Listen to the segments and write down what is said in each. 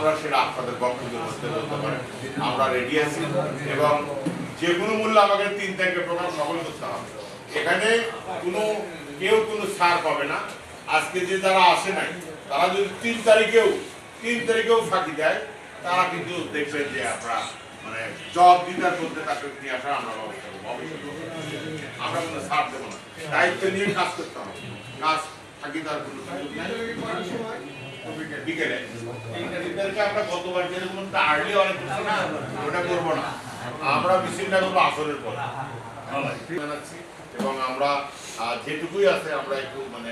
আপনারা সেটা আপনাদের বক্তব্যের মধ্যে বলতে পারেন। আমরা রেডি আছি এবং যে কোনো মূল্যে আমাকে তিন তারিখের প্রোগ্রাম সফল করতে হবে। এখানে কোনো, কেউ কোনো ছাড় পাবে না। আজকে যে যারা আসে নাই, তারা যদি তিন তারিখেও তিন তারিখেও ফাঁকি দেয়, তারা কিন্তু দেখবেন যে আপনারা মানে জব দিদার মধ্যে তাকে নিয়ে আসার আমরা ব্যবস্থা করব। আমরা কোনো ছাড় দেবো না। দায়িত্ব নিয়ে কাজ করতে হবে। কাজ, ফাঁকি দেওয়ার কোনো। বিকেলে তিনটাকে আমরা গতবার যেরকম আর্লি অনেক করছি না ওটা করব না আমরা মিছিলটা করব আসরের পর জানাচ্ছি এবং আমরা যেটুকুই আছে আমরা একটু মানে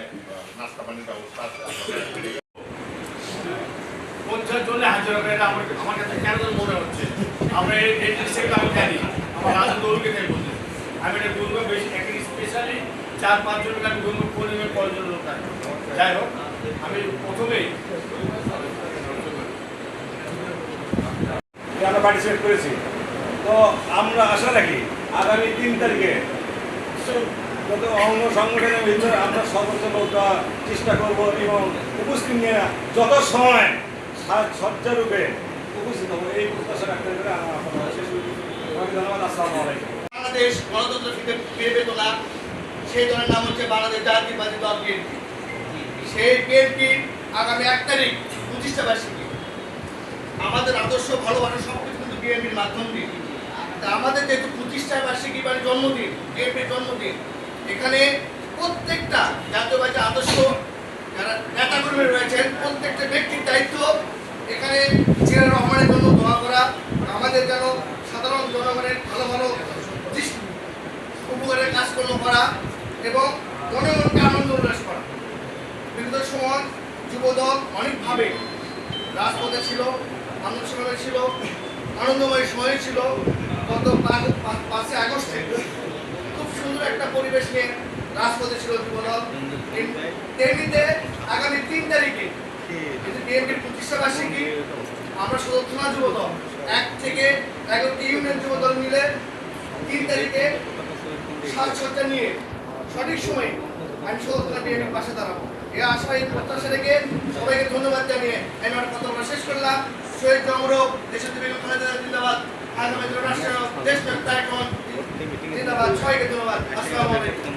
নাস্তা পানির ব্যবস্থা আছে কেন মনে হচ্ছে আমরা এই এই আমি জানি আমার আমি এটা যাই হোক পার্টিসিপেট করেছি। তো আমরা আশা রাখি আগামী তিন তারিখে যত অঙ্গ সংগঠনের ভিতরে আমরা সর্বোচ্চ নৌকা চেষ্টা করব এবং উপস্থিত নিয়ে যত সময় সাজ সজ্জারূপে উপস্থিত হব, এই প্রত্যাশা রাখতে। সবাইকে ধন্যবাদ, আসসালামু বাংলাদেশ গণতন্ত্র সেই দলের নাম হচ্ছে বাংলাদেশ জাতীয়বাদী দল বিএনপি। সেই বিএনপি আগামী এক তারিখ পঁচিশটা বার্ষিকী। আমাদের আদর্শ ভালোবাসা সব কিছু কিন্তু বিএনপির মাধ্যম দিয়ে। আমাদের যেহেতু পঁচিশটা বার্ষিকী মানে জন্মদিন, বিএনপির জন্মদিন, এখানে প্রত্যেকটা জাতীয়বাদী আদর্শ যারা নেতাকর্মী রয়েছেন, প্রত্যেকটা ব্যক্তির দায়িত্ব এখানে জিয়াউর রহমানের জন্য দোয়া করা, আমাদের যেন সাধারণ জনগণের ভালো ভালো উপকারের কাজকর্ম করা এবং মনে মনকে আনন্দ উল্লাস করা বিগত সময় যুবদল অনেকভাবে রাজপথে ছিল আন্দোলনে ছিল, আনন্দময় সময় ছিল। গত পাঁচ- আগস্টে খুব সুন্দর একটা পরিবেশ নিয়ে রাজপথে ছিল যুবদল। তেমনিতে আগামী তিন তারিখে বিএনপির প্রতিষ্ঠা বার্ষিকী, আমরা শুধু থানা যুবদল, এক থেকে এগারোটি ইউনিয়ন যুবদল মিলে তিন তারিখে সাজসজ্জা নিয়ে সঠিক সময়ে আমি সৌতনা বিএনপির পাশে দাঁড়াবো। এই আশা এই প্রত্যাশা রেখে সবাইকে ধন্যবাদ জানিয়ে আমি আমার কথা শেষ করলাম। শহীদ জমরক দেশের বেগম খালেদা জিন্দাবাদ। আগামী রাষ্ট্র দেশ এখন জিন্দাবাদ। সবাইকে ধন্যবাদ। আসসালামু আলাইকুম।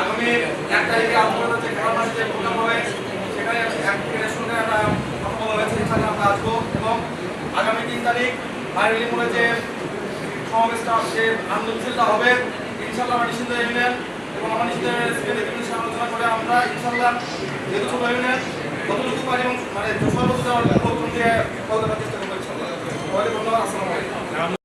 আগামী এক তারিখে আপনাদের যে খেলার মাঠে প্রোগ্রাম হবে, সেখানে এক ক্রীড়ার সঙ্গে একটা কথা বলা সেখানে আমরা আসব এবং আগামী তিন তারিখ বাইরেলি মোড়ে যে সমাবেশটা, যে আন্দোলনশীলটা হবে ইনশাল্লাহ আমরা নিশ্চিন্ত ইউনিয়ন এবং আমরা করে আমরা ইনশাল্লাহ যেহেতু ছোট কতটুকু পারি এবং মানে সর্বোচ্চ লোকজন দিয়ে